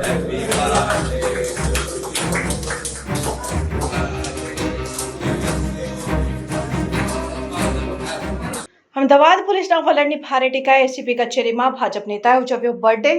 અમદાવાદ પોલીસના વલણની ભારે ટીકા એસીપી કચેરીમાં ભાજપ નેતાએ ઉજવ્યો બર્થડે.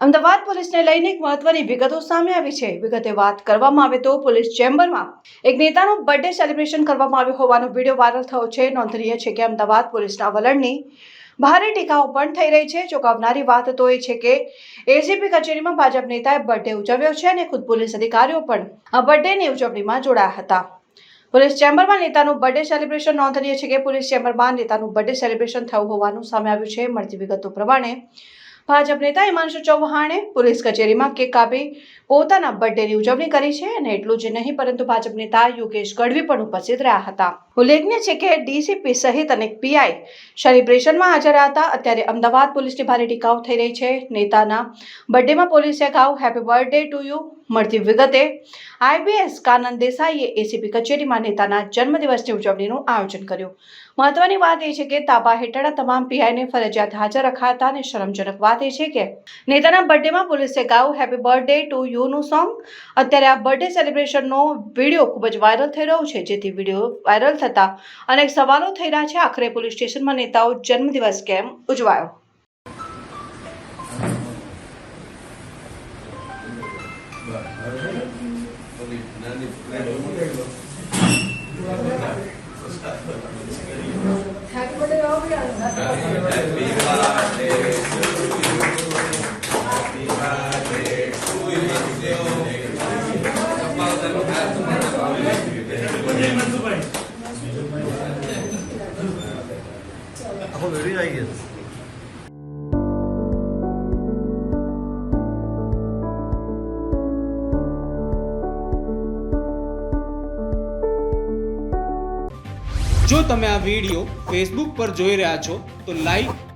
અમદાવાદ પોલીસને લઈને એક મહત્વની વિગતો સામે આવી છે. વિગતે વાત કરવામાં આવે તો પોલીસ ચેમ્બરમાં એક નેતાનો બર્થડે સેલિબ્રેશન કરવામાં આવ્યો હોવાનો વીડિયો વાયરલ થયો છે. નોંધનીય છે કે અમદાવાદ પોલીસના વલણની ભારે ટીકાઓ પણ થઈ રહી છે. ચોંકાવનારી વાત તો એ છે કે એસીપી કચેરીમાં ભાજપ નેતાએ બર્થડે ઉજવ્યો છે અને ખુદ પોલીસ અધિકારીઓ પણ આ બર્થડેની ઉજવણીમાં જોડાયા હતા. પોલીસ ચેમ્બરમાં નેતાનું બર્થડે સેલિબ્રેશન નોંધનીય છે કે પોલીસ ચેમ્બરમાં નેતાનું બર્થડે સેલિબ્રેશન થયું હોવાનું સામે આવ્યું છે. મળતી વિગતો પ્રમાણે ભાજપ નેતા હિમાંશુ ચૌહાણે પોલીસ કચેરીમાં કેક કાપી પોતાના બર્થડેની ઉજવણી કરી છે અને એટલું જ નહીં, પરંતુ ભાજપ નેતા યોગેશ ગઢવી પણ ઉપસ્થિત રહ્યા હતા. ઉલ્લેખનીય છે કે ડીસીપી સહિત અનેક પીઆઈ સેલિબ્રેશનમાં હાજર હતા. અત્યારે અમદાવાદ પોલીસની ભારે ટીકાઓ થઈ રહી છે. નેતાના બર્થડેમાં પોલીસે અગાઉ હેપી બર્થડે ટુ યુ મળતી વિગતે આઈબીએસ કાનન દેસાઈએ એસીપી કચેરીમાં નેતાના જન્મદિવસની ઉજવણીનું આયોજન કર્યું. મહત્વની વાત એ છે કે તાબા હેઠળના તમામ પીઆઈને ફરજિયાત હાજર રખાતા અને શરમજનક વાત એ છે કે નેતાના બર્થડેમાં પોલીસે ગાયું હેપી બર્થડે ટુ યુનું સોંગ. અત્યારે આ બર્થડે સેલિબ્રેશનનો વીડિયો ખૂબ જ વાયરલ થઈ રહ્યો છે. જેથી વીડિયો વાયરલ થતા અનેક સવાલો થઈ રહ્યા છે. આખરે પોલીસ સ્ટેશનમાં નેતાઓ જન્મદિવસ કેમ ઉજવાયો? જો તમે આ વીડિયો ફેસબુક પર જોઈ રહ્યા છો તો લાઈક